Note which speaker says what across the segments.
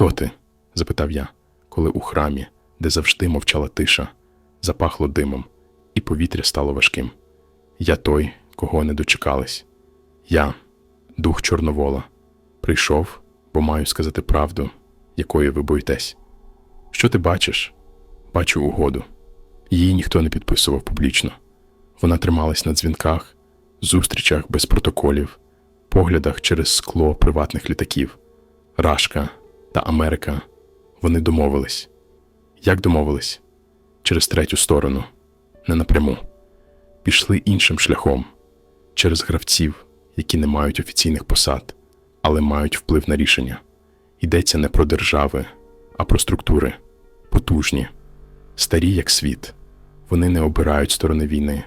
Speaker 1: Хто ти? запитав я, коли у храмі, де завжди мовчала тиша, запахло димом, і повітря стало важким. Я той, кого не дочекались. Я, дух Чорновола, прийшов, бо маю сказати правду, якої ви боїтесь. Що ти бачиш? Бачу угоду. Її ніхто не підписував публічно. Вона трималась на дзвінках, зустрічах без протоколів, поглядах через скло приватних літаків. Рашка та Америка вони домовились. Як домовились? Через третю сторону, не напряму. Пішли іншим шляхом, через гравців, які не мають офіційних посад, але мають вплив на рішення. Йдеться не про держави, а про структури, потужні, старі як світ. Вони не обирають сторони війни,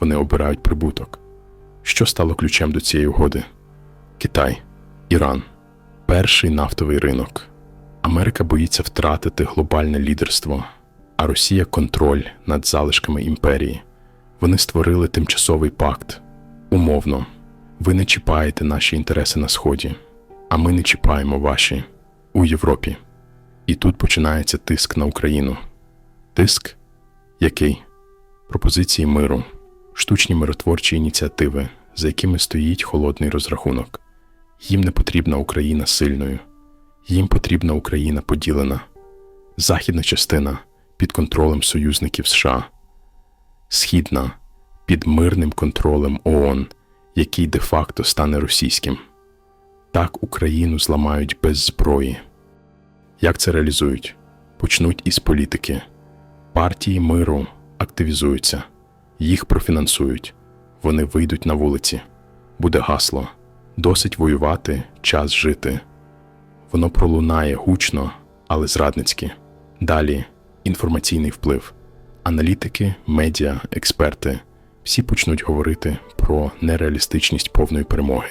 Speaker 1: вони обирають прибуток. Що стало ключем до цієї угоди? Китай, Іран, перший нафтовий ринок. Америка боїться втратити глобальне лідерство, а Росія контроль над залишками імперії. Вони створили тимчасовий пакт. Умовно, ви не чіпаєте наші інтереси на Сході, а ми не чіпаємо ваші у Європі. І тут починається тиск на Україну. Тиск? Який? Пропозиції миру, штучні миротворчі ініціативи, за якими стоїть холодний розрахунок. Їм не потрібна Україна сильною, їм потрібна Україна поділена, західна частина під контролем союзників США, східна під мирним контролем ООН, який де-факто стане російським. Так Україну зламають без зброї. Як це реалізують? Почнуть із політики. Партії миру активізуються, їх профінансують, вони вийдуть на вулиці. Буде гасло досить воювати, час жити. Воно пролунає гучно, але зрадницьки. Далі інформаційний вплив. Аналітики, медіа, експерти всі почнуть говорити про нереалістичність повної перемоги.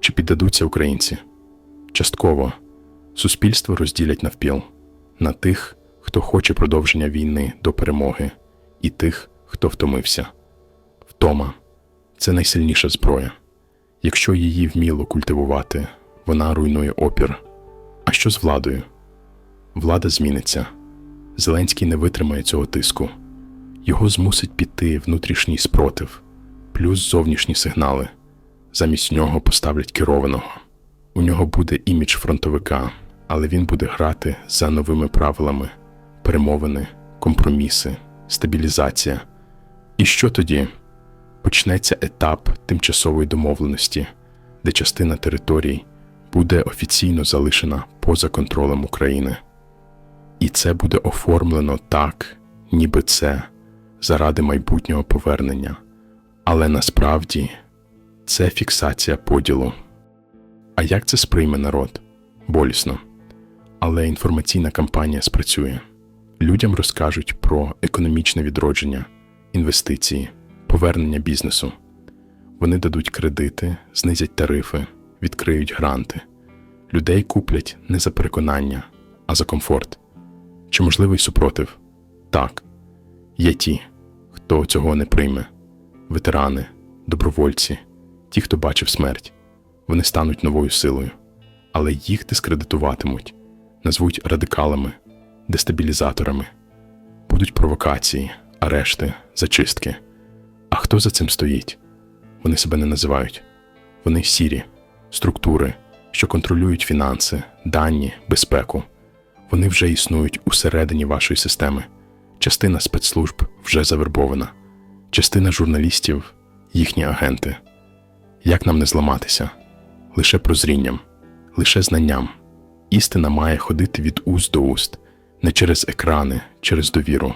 Speaker 1: Чи піддадуться українці? Частково суспільство розділять навпіл на тих, хто хоче продовження війни до перемоги, і тих, хто втомився. Втома це найсильніша зброя. Якщо її вміло культивувати, вона руйнує опір. А що з владою? Влада зміниться. Зеленський не витримає цього тиску. Його змусить піти внутрішній спротив, плюс зовнішні сигнали. Замість нього поставлять керованого. У нього буде імідж фронтовика, але він буде грати за новими правилами: перемовини, компроміси, стабілізація. І що тоді? Почнеться етап тимчасової домовленості, де частина територій буде офіційно залишена поза контролем України. І це буде оформлено так, ніби це заради майбутнього повернення. Але насправді це фіксація поділу. А як це сприйме народ? Болісно. Але інформаційна кампанія спрацює. Людям розкажуть про економічне відродження, інвестиції, повернення бізнесу. Вони дадуть кредити, знизять тарифи, відкриють гранти. Людей куплять не за переконання, а за комфорт. Чи можливий супротив? Так. Є ті, хто цього не прийме: ветерани, добровольці, ті, хто бачив смерть. Вони стануть новою силою, але їх дискредитуватимуть, назвуть радикалами, дестабілізаторами, будуть провокації, арешти, зачистки. А хто за цим стоїть? Вони себе не називають. Вони сірі, структури, що контролюють фінанси, дані, безпеку. Вони вже існують усередині вашої системи. Частина спецслужб вже завербована, частина журналістів їхні агенти. Як нам не зламатися? Лише прозрінням, лише знанням. Істина має ходити від уст до уст, не через екрани, через довіру.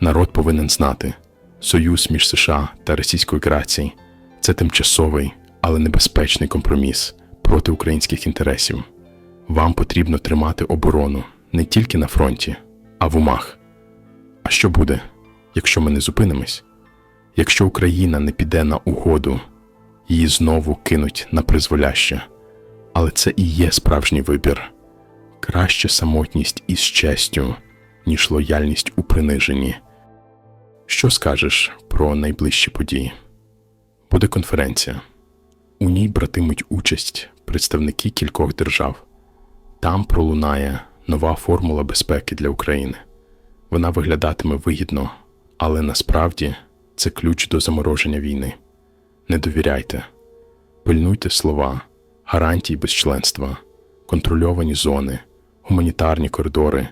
Speaker 1: Народ повинен знати, союз між США та Російською Федерацією – це тимчасовий, але небезпечний компроміс проти українських інтересів. Вам потрібно тримати оборону не тільки на фронті, а в умах. А що буде, якщо ми не зупинимось? Якщо Україна не піде на угоду, її знову кинуть на призволяще. Але це і є справжній вибір краще самотність із честю, ніж лояльність у приниженні. Що скажеш про найближчі події? Буде конференція. У ній братимуть участь представники кількох держав. Там пролунає нова формула безпеки для України. Вона виглядатиме вигідно, але насправді це ключ до замороження війни. Не довіряйте, пильнуйте слова, гарантії безчленства, контрольовані зони, гуманітарні коридори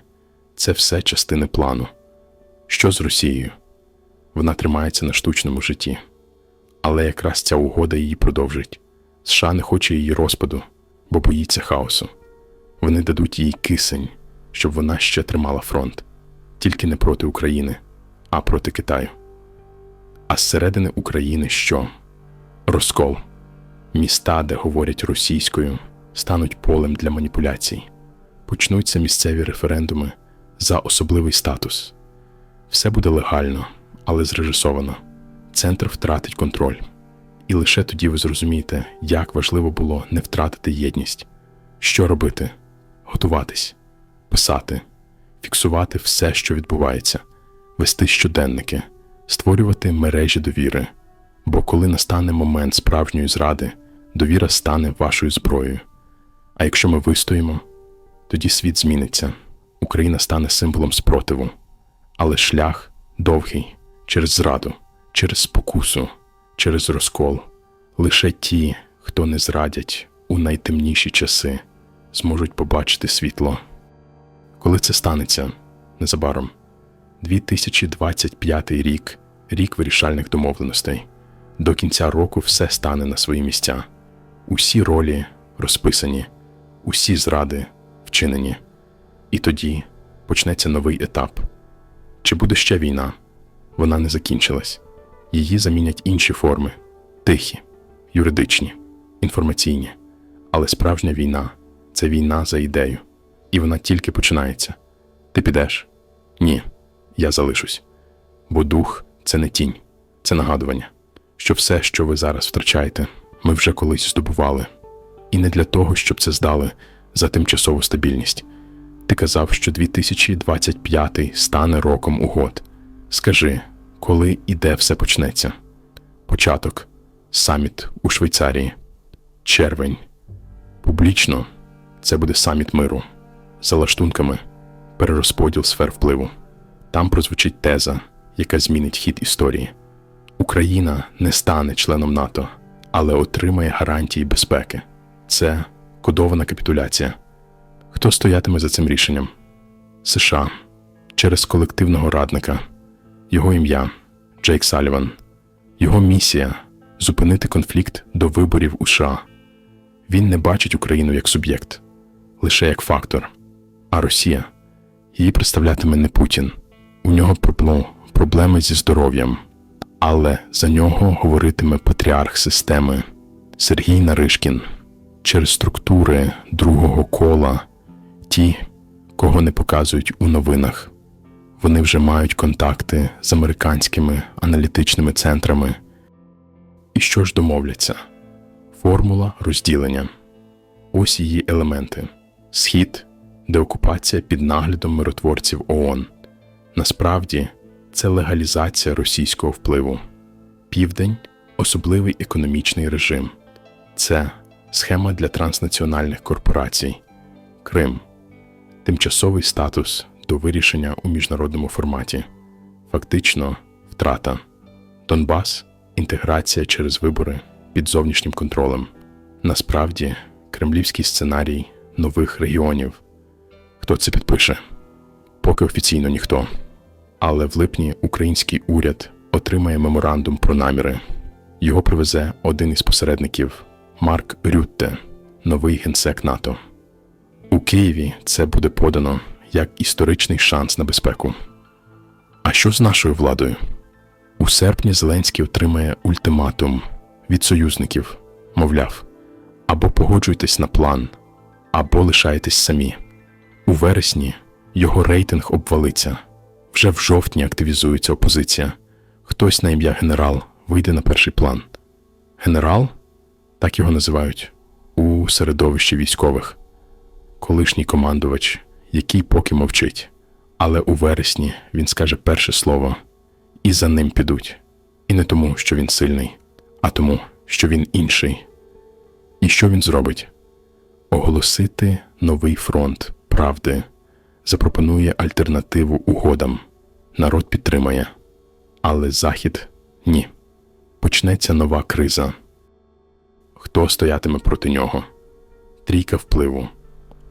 Speaker 1: це все частини плану. Що з Росією? Вона тримається на штучному житті. Але якраз ця угода її продовжить. США не хоче її розпаду, бо боїться хаосу. Вони дадуть їй кисень, щоб вона ще тримала фронт, тільки не проти України, а проти Китаю. А зсередини України що? Розкол. Міста, де говорять російською, стануть полем для маніпуляцій. Почнуться місцеві референдуми за особливий статус. Все буде легально, але зрежисовано. Центр втратить контроль. І лише тоді ви зрозумієте, як важливо було не втратити єдність. Що робити? Готуватись, писати, фіксувати все, що відбувається, вести щоденники, створювати мережі довіри. Бо коли настане момент справжньої зради, довіра стане вашою зброєю. А якщо ми вистоїмо, тоді світ зміниться, Україна стане символом спротиву, але шлях довгий через зраду, через спокусу, через розкол. Лише ті, хто не зрадять у найтемніші часи, зможуть побачити світло. Коли це станеться незабаром, 2025 рік рік вирішальних домовленостей. До кінця року все стане на свої місця. Усі ролі розписані, усі зради вчинені. І тоді почнеться новий етап. Чи буде ще війна? Вона не закінчилась. Її замінять інші форми тихі, юридичні, інформаційні. Але справжня війна це війна за ідею. І вона тільки починається. Ти підеш? Ні, я залишусь. Бо дух це не тінь, це нагадування, що все, що ви зараз втрачаєте, ми вже колись здобували. І не для того, щоб це здали за тимчасову стабільність. Ти казав, що 2025 стане роком угод. Скажи, коли і де все почнеться? Початок саміт у Швейцарії, червень. Публічно це буде саміт миру, за лаштунками перерозподіл сфер впливу. Там прозвучить теза, яка змінить хід історії. Україна не стане членом НАТО, але отримає гарантії безпеки. Це кодована капітуляція. Хто стоятиме за цим рішенням? США через колективного радника, його ім'я Джейк Саліван, його місія зупинити конфлікт до виборів у США. Він не бачить Україну як суб'єкт, лише як фактор. А Росія її представлятиме не Путін. У нього проблем- проблеми зі здоров'ям, але за нього говоритиме патріарх системи Сергій Наришкін через структури другого кола, ті, кого не показують у новинах. Вони вже мають контакти з американськими аналітичними центрами. І що ж домовляться? Формула розділення. Ось її елементи: Схід, деокупація під наглядом миротворців ООН. Насправді, це легалізація російського впливу. Південь особливий економічний режим. Це схема для транснаціональних корпорацій. Крим тимчасовий статус до вирішення у міжнародному форматі. Фактично, втрата. Донбас інтеграція через вибори під зовнішнім контролем. Насправді, кремлівський сценарій нових регіонів. Хто це підпише? Поки офіційно ніхто. Але в липні український уряд отримає меморандум про наміри. Його привезе один із посередників Марк Рютте, новий генсек НАТО. У Києві це буде подано як історичний шанс на безпеку. А що з нашою владою? У серпні Зеленський отримає ультиматум від союзників, мовляв, або погоджуйтесь на план, або лишаєтесь самі. У вересні його рейтинг обвалиться. Вже в жовтні активізується опозиція. Хтось на ім'я генерал вийде на перший план. Генерал так його називають у середовищі військових, колишній командувач, який поки мовчить. Але у вересні він скаже перше слово, і за ним підуть. І не тому, що він сильний, а тому, що він інший. І що він зробить? оголосити новий фронт правди, запропонує альтернативу угодам. Народ підтримає, але Захід ні. Почнеться нова криза. Хто стоятиме проти нього? Трійка впливу.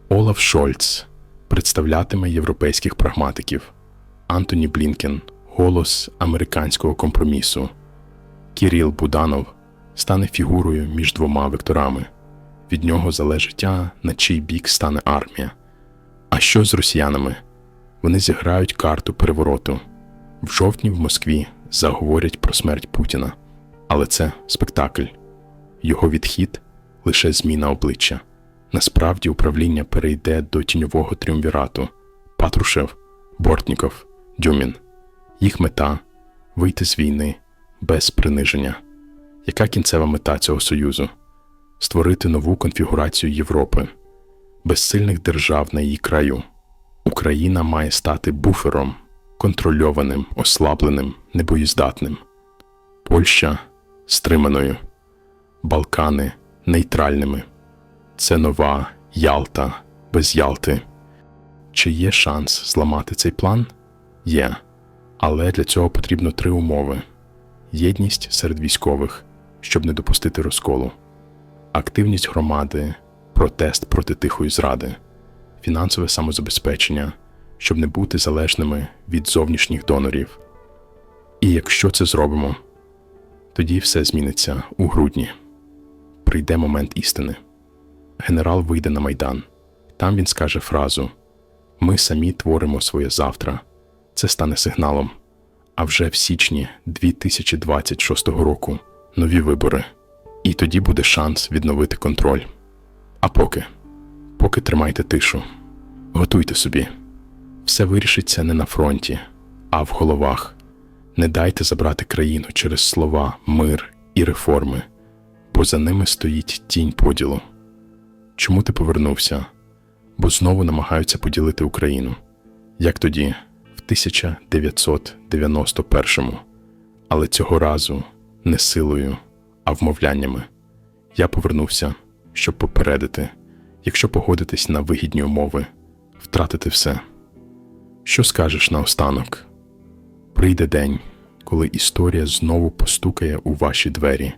Speaker 1: Олаф Шольц представлятиме європейських прагматиків. Антоні Блінкен голос американського компромісу. Кіріл Буданов стане фігурою між двома векторами. Від нього залежить, на чий бік стане армія. А що з росіянами? Вони зіграють карту перевороту. В жовтні в Москві заговорять про смерть Путіна. Але це спектакль. Його відхід лише зміна обличчя. Насправді управління перейде до тіньового тріумвірату Патрушев, Бортніков, Дюмін. Їх мета вийти з війни без приниження. Яка кінцева мета цього союзу? Створити нову конфігурацію Європи, без сильних держав на її краю. Україна має стати буфером, контрольованим, ослабленим, небоєздатним. Польща стриманою, Балкани нейтральними. Це нова Ялта без Ялти. Чи є шанс зламати цей план? Є. Але для цього потрібно три умови: єдність серед військових, щоб не допустити розколу, активність громади, протест проти тихої зради, фінансове самозабезпечення, щоб не бути залежними від зовнішніх донорів. І якщо це зробимо, тоді все зміниться у грудні. Прийде момент істини. Генерал вийде на майдан. Там він скаже фразу: Ми самі творимо своє завтра. Це стане сигналом. А вже в січні 2026 року нові вибори. І тоді буде шанс відновити контроль. А поки, поки тримайте тишу, готуйте собі. Все вирішиться не на фронті, а в головах. Не дайте забрати країну через слова, мир і реформи, бо за ними стоїть тінь поділу. Чому ти повернувся? Бо знову намагаються поділити Україну, як тоді, в 1991-му. Але цього разу не силою, а вмовляннями. Я повернувся, щоб попередити, якщо погодитись на вигідні умови, втратити все. Що скажеш наостанок? Прийде день, коли історія знову постукає у ваші двері,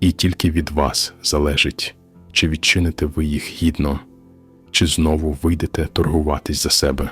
Speaker 1: і тільки від вас залежить, чи відчините ви їх гідно, чи знову вийдете торгуватись за себе.